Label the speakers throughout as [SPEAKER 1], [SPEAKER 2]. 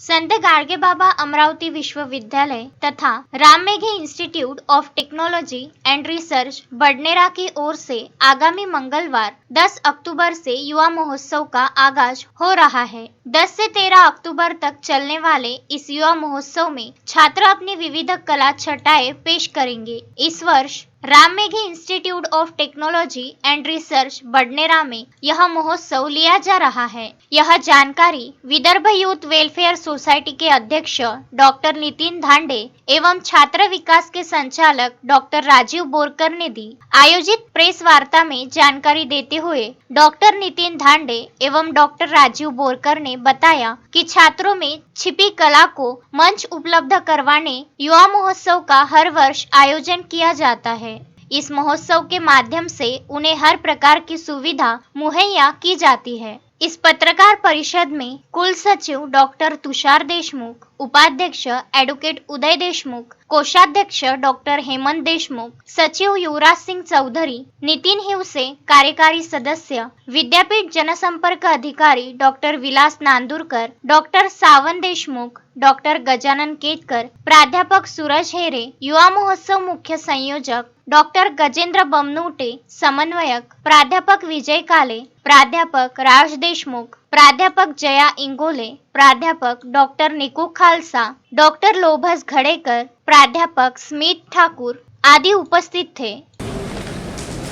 [SPEAKER 1] संत गाडगेबाबा अमरावती विश्वविद्यालय तथा Ram Meghe institute of technology and research Badnera की ओर से आगामी मंगलवार 10 अक्टूबर से युवा महोत्सव का आगाज़ हो रहा है। 10 से 13 अक्टूबर तक चलने वाले इस युवा महोत्सव में छात्र अपनी विविध कला छटाएँ पेश करेंगे। इस वर्ष Ram Meghe institute of technology and research Badnera में यह महोत्सव लिया जा रहा है। यह जानकारी विदर्भ यूथ वेलफेयर सोसाइटी के अध्यक्ष डॉक्टर नितिन धांडे एवं छात्र विकास के संचालक डॉक्टर राजीव बोरकर ने दी। आयोजित प्रेस वार्ता में जानकारी देते हुए डॉक्टर नितिन धांडे एवं डॉक्टर राजीव बोरकर ने बताया कि छात्रों में छिपी कला को मंच उपलब्ध करवाने युवा महोत्सव का हर वर्ष आयोजन किया जाता है। इस महोत्सव के माध्यम से उन्हें हर प्रकार की सुविधा मुहैया की जाती है। इस पत्रकार परिषद में कुल सचिव डॉक्टर तुषार देशमुख उपाध्यक्ष एडवोकेट उदय देशमुख कोषाध्यक्ष डॉक्टर हेमंत देशमुख सचिव युवराज सिंग चौधरी नितीन हिवसे कार्यकारी सदस्य विद्यापीठ जनसंपर्क अधिकारी doctor Vilas Nandurkar doctor Sawan Deshmukh doctor Gajanan Ketkar प्राध्यापक सूरज हेरे युवा महोत्सव मुख्य संयोजक डॉक्टर गजेंद्र बमनुटे समन्वयक प्राध्यापक विजय काले प्राध्यापक राज देशमुख प्राध्यापक जया इंगोले प्राध्यापक डॉक्टर निकू खालसा डॉक्टर लोभस घडेकर प्राध्यापक स्मित ठाकूर आदी उपस्थित थे.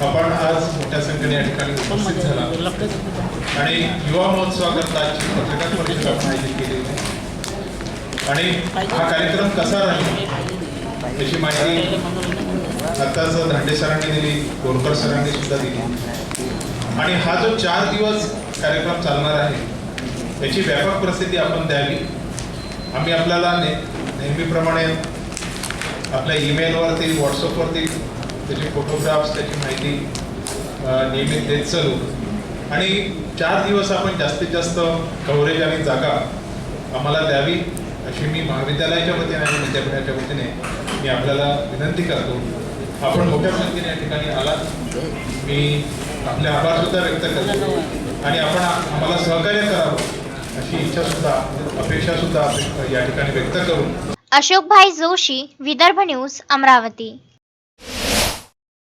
[SPEAKER 2] आपण आज मोठ्या संख्येने या ठिकाणी उपस्थित झाला. आणि युवा महोत्सवाकरता पत्रकार परिषद आपण आयोजित केली होती. आणि हा कार्यक्रम कसा राहील? याची माहिती आत्ताच धांडे सरांनी दिली गोरकर सरांनी सुद्धा दिली. आणि हा जो चार दिवस कार्यक्रम चालणार आहे याची व्यापक प्रसिद्धी आपण द्यावी. आम्ही आपल्याला ने नेहमीप्रमाणे आपल्या ईमेलवरती व्हॉट्सअपवरती त्याचे फोटोग्राफ्स त्याची माहिती नेहमी नियमित देत चालू. आणि चार दिवस आपण जास्तीत जास्त कव्हरेज आणि जागा आम्हाला द्यावी. अशी मी महाविद्यालयाच्या वतीने आणि विद्यापीठाच्या वतीने मी आपल्याला विनंती करतो. आपण मोठ्या संख्येने या ठिकाणी आलात. मी आपले आभार सुद्धा व्यक्त करतो. आणि आपण आम्हाला सहकार्य करावं अशी इच्छा सुद्धा अपेक्षा सुद्धा या ठिकाणी व्यक्त
[SPEAKER 1] करू अशोकभाई जोशी विदर्भ न्यूज अमरावती.